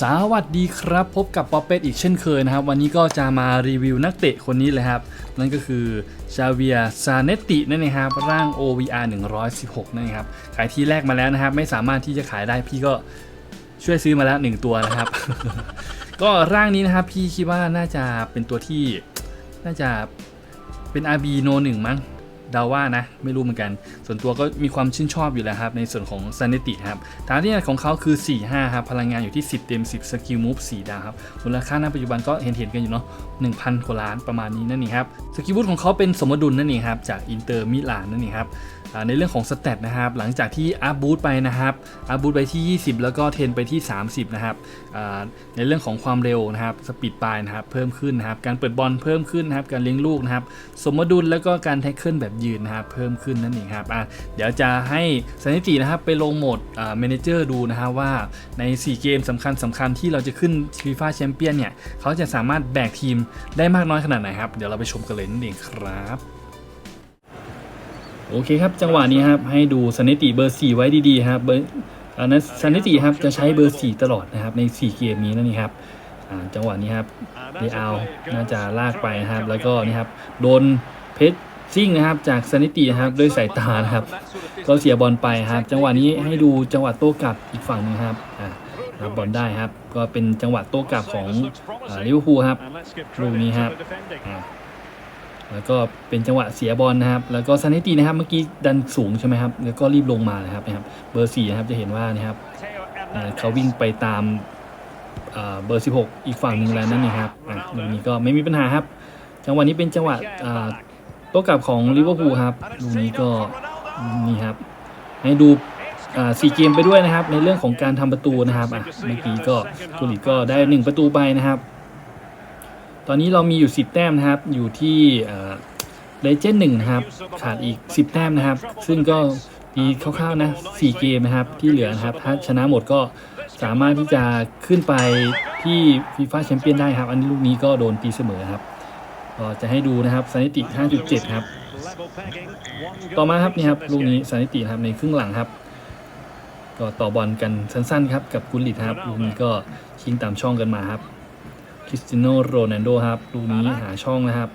สวัสดีครับพบกับป๊อปเป็ดอีกเช่นเคยนะครับ วันนี้ก็จะมารีวิวนักเตะคนนี้เลยครับ นั่นก็คือชาเวียซาเนตินั่นเองครับร่าง OVR 116นั่นเองครับขายที่แรกมาแล้วนะครับ ไม่สามารถที่จะขายได้พี่ก็ช่วยซื้อมาแล้ว 1 ตัวนะครับ ก็ร่างนี้นะครับพี่คิดว่าน่าจะเป็นตัวที่น่าจะเป็น RB No 1มั้ง เดาว่านะไม่รู้เหมือนกัน ส่วนตัวก็มีความชื่นชอบอยู่แล้วครับ ในส่วนของ Sanity ครับฐานที่ของเขาคือ 4-5ครับพลังงานอยู่ที่ 10 เต็ม 10 สกิลมูฟ4ดาวครับมูลค่าณปัจจุบันก็เห็นเห็นกันอยู่เนาะ1,000กว่าล้านประมาณนี้นั่นเองครับสกิลบูทของเขาเป็นสมดุลนั่นเองครับจากอินเตอร์มิลานนั่นเองครับ ในเรื่องของสเตตนะครับหลังจากที่อัพบูทไปนะครับอัพบูทไปที่ 20 แล้วก็เทนไปที่ 30 นะครับในเรื่องของความเร็วนะครับสปีดปลายนะครับเพิ่มขึ้นนะครับการเปิดบอลเพิ่มขึ้นนะครับการเลี้ยงลูกนะครับสมดุลแล้วก็การแท็กเกิลแบบยืนนะครับเพิ่มขึ้นนั่นเองครับเดี๋ยวจะให้สถิตินะครับไปลงโหมดเมนเจอร์ดูนะครับว่าใน 4 เกมสำคัญสำคัญที่เราจะขึ้นฟีฟ่าแชมเปี้ยนเนี่ยเขาจะสามารถแบกทีมได้มากน้อยขนาดไหนครับ เดี๋ยวเราไปชมกันเลยนั่นเองครับ โอเคครับ จังหวะนี้ครับให้ดูสถิติเบอร์4ไว้ดีๆครับเบอร์อันนั้นสถิติครับจะใช้เบอร์ 4 ตลอดนะครับใน4เกมนี้นั่นเองครับอ่าจังหวะนี้ครับเดอาน่าจะลากไปนะครับ แล้วก็นี่ครับโดนเพชรซิ่งนะครับ จากสนิตินะครับด้วยสายตานะครับ ก็เสียบอลไปครับ จังหวะนี้ให้ดูจังหวะโต้กลับอีกฝั่งหนึงครับอ่ารับบอลได้ครับ ก็เป็นจังหวะโต้กลับของลิเวอร์พูลครับลูกนี้ครับอ่า แล้วก็เป็นจังหวะเสียบอลนะครับ แล้วก็สนิตินะครับ เมื่อกี้ดันสูงใช่ไหมครับ แล้วก็รีบลงมานะครับนะครับ เบอร์สี่นะครับจะเห็นว่านะครับเขาวิ่งไปตามเบอร์ 16 อีกฝั่งหนึ่งแล้วนั่นเองครับตรงนี้ก็ไม่มีปัญหาครับ จังหวะนี้เป็นจังหวะโต้กลับของลิเวอร์พูลครับลูกนี้ก็นี่ครับ ให้ดูสี่เกมไปด้วยนะครับ ในเรื่องของการทำประตูนะครับเมื่อกี้ก็กุลิตก็ได้ 1 ประตูไปนะครับ ตอนนี้เรามีอยู่ 10 แต้มนะครับ อยู่ที่เลเจนด์หนึ่งนะครับ ขาดอีก 10 แต้มนะครับ ซึ่งก็ดีคร่าวๆนะ 4 เกมนะครับ ที่เหลือนะครับ ถ้าชนะหมดก็สามารถที่จะขึ้นไปที่ฟีฟ่าแชมเปี้ยนได้ครับ อันนี้ลูกนี้ก็โดนตีเสมอครับ ก็จะให้ดูนะครับสถิติ 5.7 ครับ ต่อมาครับนี่ครับลูกนี้สถิติครับในครึ่งหลังครับ ก็ต่อบอลกันสั้นๆครับกับกุลิตครับลูกนี้ก็ชิงตามช่องกันมาครับ คริสเตียโนโรนัลโดครับลูกนี้หาช่องนะครับ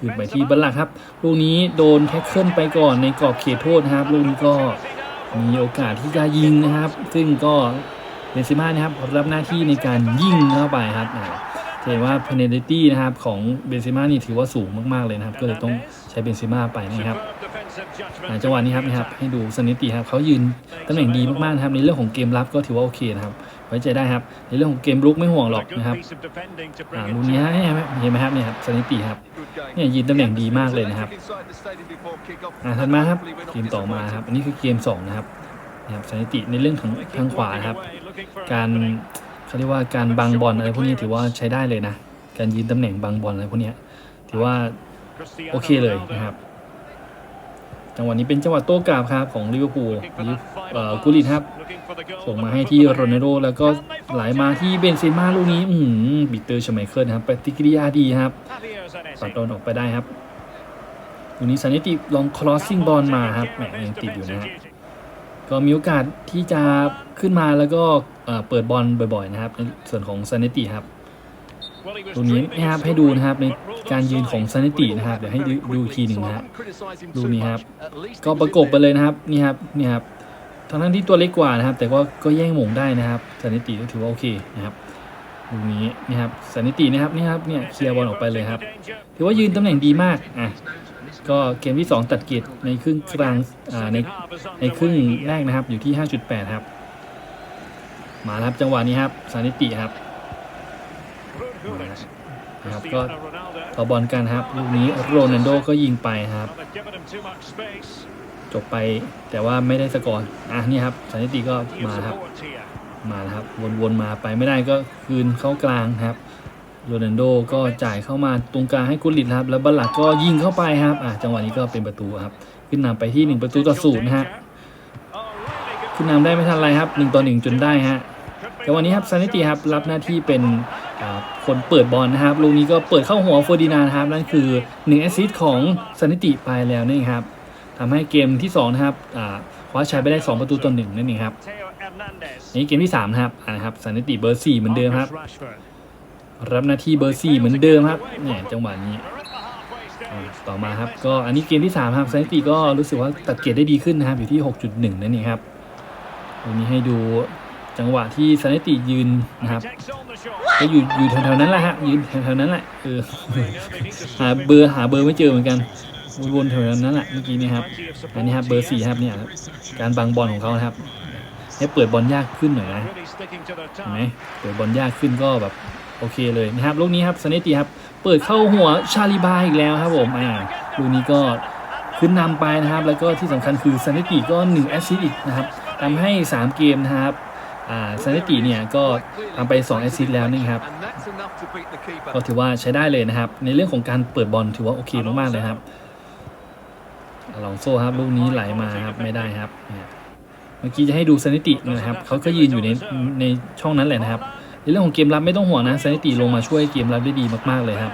คืนไปที่บัลลังก์ครับลูกนี้โดนแท็กเกิลไปก่อนในกรอบเขตโทษนะครับลูกนี้ก็มีโอกาสที่จะยิงนะครับ ซึ่งก็เบนซิม่านะครับรับหน้าที่ในการยิงเข้าไปครับอ่าจะเห็นว่า penalty นะครับของเบนซิม่านี่ถือว่าสูงมากๆเลยนะครับ ก็เลยต้องใช้เบนซิม่าไปนะครับอ่าจังหวะนี้ครับนะครับให้ดูสถิติครับเขายืนตำแหน่งดีมากๆนะครับในเรื่องของเกมรับก็ถือว่าโอเคนะครับ ไว้ใจได้ครับ ในเรื่องของเกมรุกไม่ห่วงหรอกนะครับอ่าลูกนี้ฮะเห็นไหมเห็นไหมครับเนี่ยครับสถิติครับเนี่ยยืนตำแหน่งดีมากเลยนะครับอ่าถัดมาครับเกมต่อมาครับอันนี้คือเกมสองนะครับนะครับสถิติในเรื่องของทางขวานะครับ การเขาเรียกว่าการบังบอลอะไรพวกนี้ถือว่าใช้ได้เลยนะ การยืนตำแหน่งบังบอลอะไรพวกเนี้ยถือว่าโอเคเลยนะครับ จังหวะนี้เป็นจังหวะโต้กลับครับของลิเวอร์พูลลิเอ่อกูลิตครับส่งมาให้ที่โรนัลโดแล้วก็ไหลมาที่เบนเซม่าลูกนี้อือหือบิเตอร์ชไมเคิลครับปฏิกิริยาดีครับปัดโดนออกไปได้ครับลูกนี้สันนิติลองคลอสซิ่งบอลมาครับแหมยังติดอยู่นะฮะก็มีโอกาสที่จะขึ้นมาแล้วก็เอ่อเปิดบอลบ่อยๆนะครับในส่วนของซันนิติครับ ตรงนี้นะครับให้ดูนะครับในการยืนของซันนิตินะครับเดี๋ยวให้ดูอีกทีหนึ่งนะฮะดูนี่ครับ ก็ประกบไปเลยนะครับนี่ครับนี่ครับทั้งนั้นที่ตัวเล็กกว่านะครับ แต่ว่าก็แย่งหม่งได้นะครับสันนิติก็ถือว่าโอเคนะครับดูนี้นะครับสันนิตินะครับนี่ครับเนี่ยเคลียร์บอลออกไปเลยครับถือว่ายืนตำแหน่งดีมากอะก็เกมที่ 2 ตัดเกตในครึ่งกลางอ่าในในครึ่งแรกนะครับอยู่ที่ 5.8 ครับ มาครับจังหวะนี้ครับสันนิติครับ นะครับก็ต่อบอลกันครับลูกนี้โรนัลโดก็ยิงไปครับ จบไปแต่ว่าไม่ได้สกอร์อะนี่ครับสถิติก็มาครับ มาแล้วครับวนๆมาไปไม่ได้ก็คืนเข้ากลางครับโรนัลโดก็จ่ายเข้ามาตรงกลางให้กุลิตครับ แล้วบัลลักก็ยิงเข้าไปครับอะจังหวะนี้ก็เป็นประตูครับ ขึ้นนำไปที่ 1 ประตูต่อศูนย์นะฮะขึ้นนำได้ไม่ทันไรครับ1ต่อ1จนได้ฮะแต่วันนี้ครับซานิติครับรับหน้าที่เป็น คนเปิดบอลนะครับลูกนี้ก็เปิดเข้าหัวเฟอร์ดินานครับนั่นคือ1แอสซิสต์ของซานิติไปแล้วนี่ครับทำให้เกมที่สองนะครับคว้าชัยไปได้สองประตูต่อหนึ่งนั่นเองครับนี่เกมที่3นะครับนะครับสันนิติเบอร์4เหมือนเดิมครับ รับหน้าที่เบอร์4เหมือนเดิมครับเนี่ยจังหวะนี้ต่อมาครับก็อันนี้เกมที่3ครับสันนิติก็รู้สึกว่าตัดเกรดได้ดีขึ้นนะครับอยู่ที่ 6.1 นั่นเองครับวันนี้ให้ดู จังหวะที่สันนิติยืนนะครับก็อยู่อยู่แถวๆนั้นแหละฮะยืนแถวๆนั้นแหละเออหาเบอร์หาเบอร์ไม่เจอเหมือนกันวนๆแถวนั้นแหละเมื่อกี้นี่ครับอันนี้ครับเบอร์สี่ครับเนี่ยครับการบังบอลของเขานะครับให้เปิดบอลยากขึ้นหน่อยนะเห็นไหมเปิดบอลยากขึ้นก็แบบโอเคเลยนะครับลูกนี้ครับสเนติครับเปิดเข้าหัวชาลิบาอีกแล้วครับผมอ่าลูกนี้ก็ขึ้นนำไปนะครับ แล้วก็ที่สำคัญคือสเนติก็1แอสซิสต์อีกนะครับทำให้ 3 เกมนะครับ อ่าสเนติเนี่ยก็ทำไป2แอสซิสต์แล้วนี่ครับก็ถือว่าใช้ได้เลยนะครับ ในเรื่องของการเปิดบอลถือว่าโอเคมากๆเลยครับลองโซ่ครับลูกนี้ไหลมาครับไม่ได้ครับเมื่อกี้จะให้ดูสถิตินะครับเขาก็ยืนอยู่ในในช่องนั้นแหละนะครับในเรื่องของเกมรับไม่ต้องห่วงนะสถิติลงมาช่วยเกมรับได้ดีมากๆเลยครับ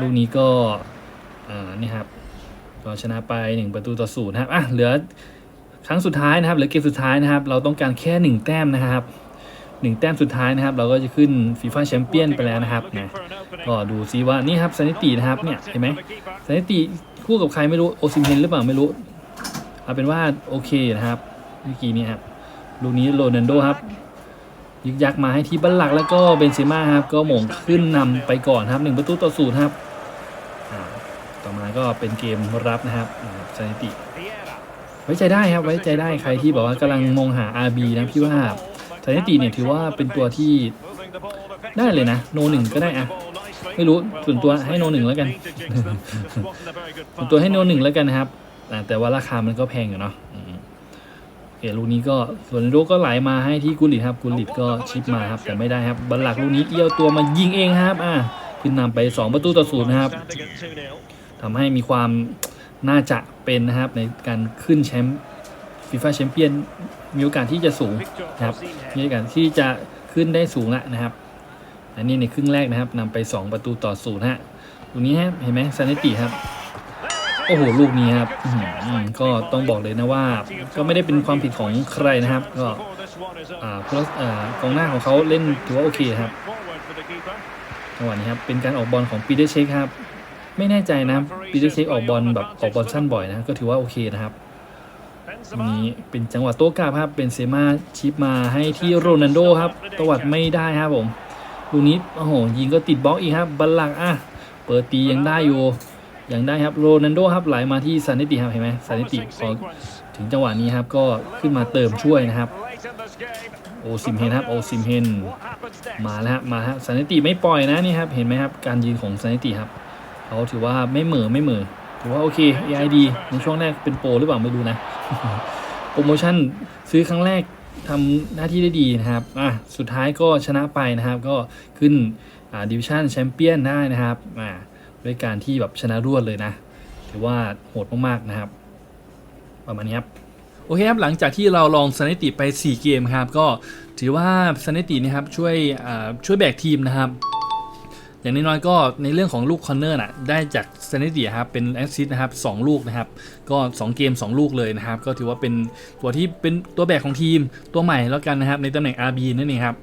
ลูกนี้ก็อ่านี่ครับก็ชนะไป 1 ประตูต่อศูนย์นะครับอะเหลือ ครั้งสุดท้ายนะครับหลือเกมสุดท้ายนะครับ เราต้องการแค่ 1 แต้มนะครับหนึ่งแต้มสุดท้ายนะครับ เราก็จะขึ้นฟีฟ่าแชมเปี้ยนไปแล้วนะครับนะก็ดูซิว่านี่ครับสถิตินะครับเนี่ยเห็นไหมสถิติคู่กับใครไม่รู้โอซิมเฮนหรือเปล่าไม่รู้เอาเป็นว่าโอเคนะครับเมื่อกี้นี้ครับลูกนี้โรนัลโดครับยึกยักมาให้ที่บัลลักแล้วก็เบนเซม่าครับ ก็หม่งขึ้นนำไปก่อนครับหนึ่งประตูต่อศูนย์ครับอ่าต่อมาก็เป็นเกมรับนะครับสถิติ ว้ใจได้ครับไว้ใจได้ใครที่แบบว่ากำลังมองหา RB นะพี่ว่าสถิติเนี่ยถือว่าเป็นตัวที่ได้เลยนะ โนหนึ่งก็ได้อะไม่รู้ส่วนตัวให้โนหนึ่งแล้วกัน ส่วนตัวให้โนหนึ่งแล้วกันนะครับแต่ว่าราคามันก็แพงอยู่เนาะโอเคลูกนี้ก็ส่วนลูกก็ไหลมาให้ที่กุลิตครับ กุลิตก็ชิปมาครับแต่ไม่ได้ครับบัลหลักลูกนี้เอี้ยวตัวมายิงเองครับ อ่าขึ้นนำไป 2 ประตูต่อศูนย์นะครับทำให้มีความ น่าจะเป็นนะครับในการขึ้นแชมป์ฟีฟ่าแชมเปี้ยนมีโอกาสที่จะสูงนะครับมีโอกาสที่จะขึ้นได้สูงละนะครับ อันนี้ในครึ่งแรกนะครับนำไป 2 ประตูต่อศูนย์ฮะตรงนี้ฮะเห็นไหมซาเนติครับโอ้โหลูกนี้ครับอื้อหือก็ต้องบอกเลยนะว่า ก็ไม่ได้เป็นความผิดของใครนะครับ ก็อ่าเพราะอ่ากองหน้าของเขาเล่นถือว่าโอเคครับจังหวะนี้ครับเป็นการออกบอลของปีเตอร์เชคครับ ไม่แน่ใจนะปีเตอร์เชคออกบอลแบบออกบอลสั้นบ่อยนะก็ถือว่าโอเคนะครับนี้เป็นจังหวะโต้กลับครับเป็นเซมาชิปมาให้ที่โรนัลโดครับตวัดไม่ได้ครับผมลูกนี้โอ้โหยิงก็ติดบล็อกอีกครับบัลลังก์อะเปิดตียังได้อยู่ยังได้ครับโรนัลโดครับไหลมาที่ซานิติครับเห็นไหมซานิติพอถึงจังหวะนี้ครับก็ขึ้นมาเติมช่วยนะครับโอซิมเฮนครับโอซิมเฮนมาแล้วมาฮะสันนิติไม่ปล่อยนะนี่ครับเห็นไหมครับการยืนของสันนิติครับ เขาถือว่าไม่เหม่อไม่เหม่อถือว่าโอเค AID ในช่วงแรกเป็นโปรหรือเปล่าไม่รู้นะ โปรโมชั่นซื้อครั้งแรกทำหน้าที่ได้ดีนะครับ อะ สุดท้ายก็ชนะไปนะครับ ก็ขึ้นดิวิชั่นแชมเปี้ยนได้นะครับ อ่า ด้วยการที่แบบชนะรวดเลยนะ ถือว่าโหดมากๆนะครับ ประมาณนี้ครับ โอเคครับ หลังจากที่เราลองสถิติไป 4 เกมครับ ก็ถือว่าสถิตินะครับช่วยช่วยแบกทีมนะครับ อย่างน้อยๆก็ในเรื่องของลูกคอนเนอร์น่ะได้จากสถิติครับเป็นแอสซิสต์นะครับสองลูกนะครับ ก็ 2 เกม 2 ลูกเลยนะครับ ก็ถือว่าเป็นตัวที่เป็นตัวแบกของทีมตัวใหม่แล้วกันนะครับ ในตำแหน่ง RB นั่นเองครับ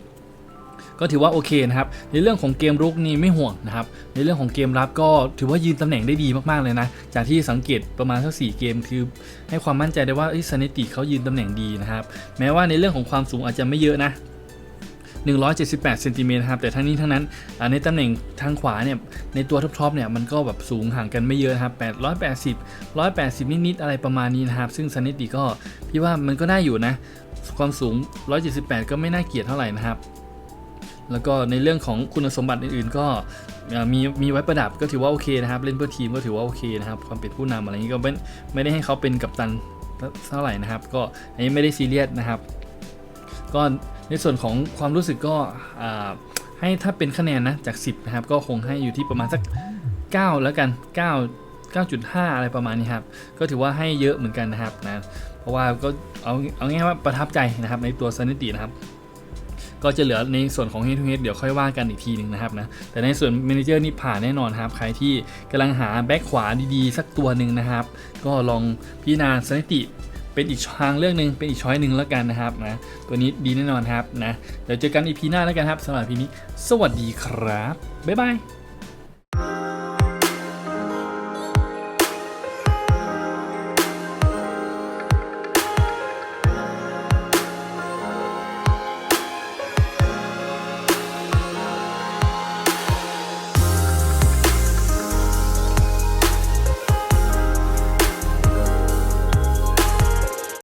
ก็ถือว่าโอเคนะครับ ในเรื่องของเกมรุกนี่ไม่ห่วงนะครับ ในเรื่องของเกมรับก็ถือว่ายืนตำแหน่งได้ดีมากๆเลยนะ จากที่สังเกตประมาณสักสี่เกมคือให้ความมั่นใจได้ว่าสถิติเขายืนตำแหน่งดีนะครับ แม้ว่าในเรื่องของความสูงอาจจะไม่เยอะนะ 178เซนติเมตรครับแต่ทั้งนี้ทั้งนั้นในตำแหน่งทางขวาเนี่ยในตัวท็อปๆเนี่ยมันก็แบบสูงห่างกันไม่เยอะครับ880 180 นิดๆอะไรประมาณนี้นะครับ ซึ่งสถิติก็พี่ว่ามันก็ได้อยู่นะ ความสูง 178 ก็ไม่น่าเกลียดเท่าไหร่นะครับแล้วก็ในเรื่องของคุณสมบัติอื่นๆ ก็มีมีไว้ประดับก็ถือว่าโอเคนะครับ เล่นเพื่อทีมก็ถือว่าโอเคนะครับความเป็นผู้นำอะไรอย่างนี้ก็ไม่ไม่ได้ให้เขาเป็นกัปตันเท่าไหร่นะครับ ก็อันนี้ไม่ได้ซีเรียสนะครับ ก็ในส่วนของความรู้สึกก็ให้ถ้าเป็นคะแนนนะจาก 10 นะครับ ก็คงให้อยู่ที่ประมาณสัก 9 แล้วกัน 9 9.5 อะไรประมาณนี้ครับ ก็ถือว่าให้เยอะเหมือนกันนะครับนะ เพราะว่าก็เอาเอาง่ายๆว่าประทับใจนะครับในตัวซานิตินะครับ ก็จะเหลือในส่วนของ Head to Head เดี๋ยวค่อยว่ากันอีกทีหนึ่งนะครับนะ แต่ในส่วน Manager นี่ผ่านแน่นอนครับ ใครที่กำลังหาแบ็คขวาดีๆ สักตัวหนึ่งนะครับ ก็ลองพิจารณาสถิติ เป็นอีกทางเรื่องหนึ่งเป็นอีกช้อยหนึ่งแล้วกันนะครับนะตัวนี้ดีแน่นอนครับนะเดี๋ยวเจอกันอีพีหน้าแล้วกันครับสำหรับพีนี้ สวัสดีครับบ๊ายบาย